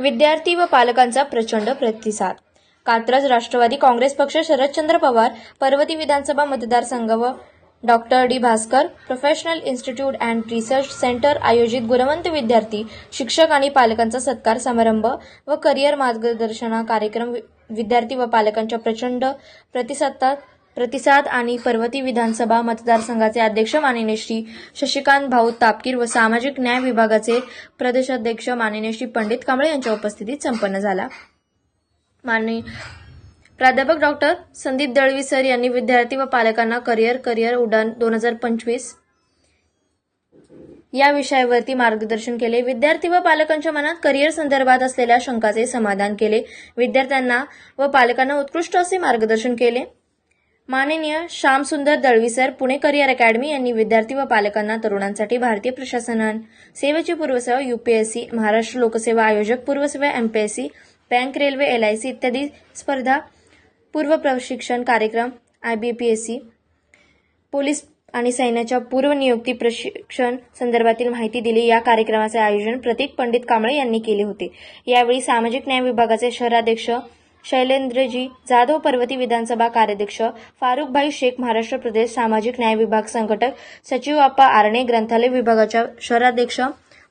विद्यार्थी व पालकांचा प्रचंड प्रतिसाद. कात्रज राष्ट्रवादी काँग्रेस पक्ष शरदचंद्र पवार पर्वती विधानसभा मतदारसंघ व doctor D. Bhaskar professional institute and research centre आयोजित गुणवंत विद्यार्थी शिक्षक आणि पालकांचा सत्कार समारंभ व करिअर मार्गदर्शना कार्यक्रम वि- विद्यार्थी व पालकांच्या प्रचंड प्रतिसादात प्रतिसाद आणि पर्वती विधानसभा मतदारसंघाचे अध्यक्ष माननीय श्री शशिकांत भाऊ तापकीर व सामाजिक न्याय विभागाचे प्रदेशाध्यक्ष माननीय श्री पंडित कांबळे यांच्या उपस्थितीत संपन्न झाला. माननीय प्राध्यापक डॉक्टर संदीप दळवी सर यांनी विद्यार्थी व पालकांना करिअर करिअर उड्डाण दोन हजार पंचवीस या विषयावरती मार्गदर्शन केले. विद्यार्थी व पालकांच्या मनात करिअर संदर्भात असलेल्या शंकाचे समाधान केले. विद्यार्थ्यांना व पालकांना उत्कृष्ट असे मार्गदर्शन केले. माननीय Shyamsundar Dalvi sir Pune career academy यांनी विद्यार्थी व पालकांना तरुणांसाठी भारतीय प्रशासनान सेवेची पूर्वसेवा युपीएससी महाराष्ट्र लोकसेवा आयोजक पूर्वसेवा एमपीएससी बँक रेल्वे एलआयसी इत्यादी स्पर्धा पूर्व प्रशिक्षण कार्यक्रम आयबीपीएससी पोलीस आणि सैन्याच्या पूर्व नियुक्ती प्रशिक्षण संदर्भातील माहिती दिली. या कार्यक्रमाचे आयोजन प्रतीक पंडित कांबळे यांनी केले होते. यावेळी सामाजिक न्याय विभागाचे शहराध्यक्ष शैलेंद्रजी जाधव पर्वती विधानसभा कार्याध्यक्ष फारुखभाई शेख महाराष्ट्र प्रदेश सामाजिक न्याय विभाग संघटक सचिव आप्पा आरणे ग्रंथालय विभागाच्या शहराध्यक्ष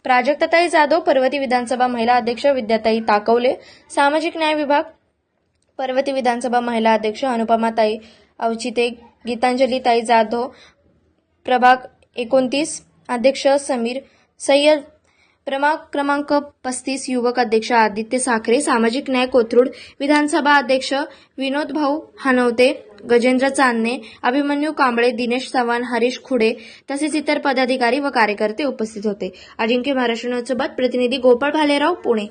प्राजक्ताताई जाधव पर्वती विधानसभा महिला अध्यक्ष विद्याताई ताकवले सामाजिक न्याय विभाग पर्वती विधानसभा महिला अध्यक्ष अनुपमाताई अवचिते गीतांजलीताई जाधव प्रभाग एकोणतीस अध्यक्ष समीर सय्यद क्रमांक क्रमांक पस्तीस युवक अध्यक्ष आदित्य साखरे सामाजिक न्याय कोथरूड विधानसभा अध्यक्ष विनोद भाऊ हनवते गजेंद्र चांदणे अभिमन्यू कांबळे दिनेश चव्हाण हरीश खुडे तसेच इतर पदाधिकारी व कार्यकर्ते उपस्थित होते. अजिंक्य महाराष्ट्र न्यूजसोबत प्रतिनिधी गोपाळ भालेराव पुणे.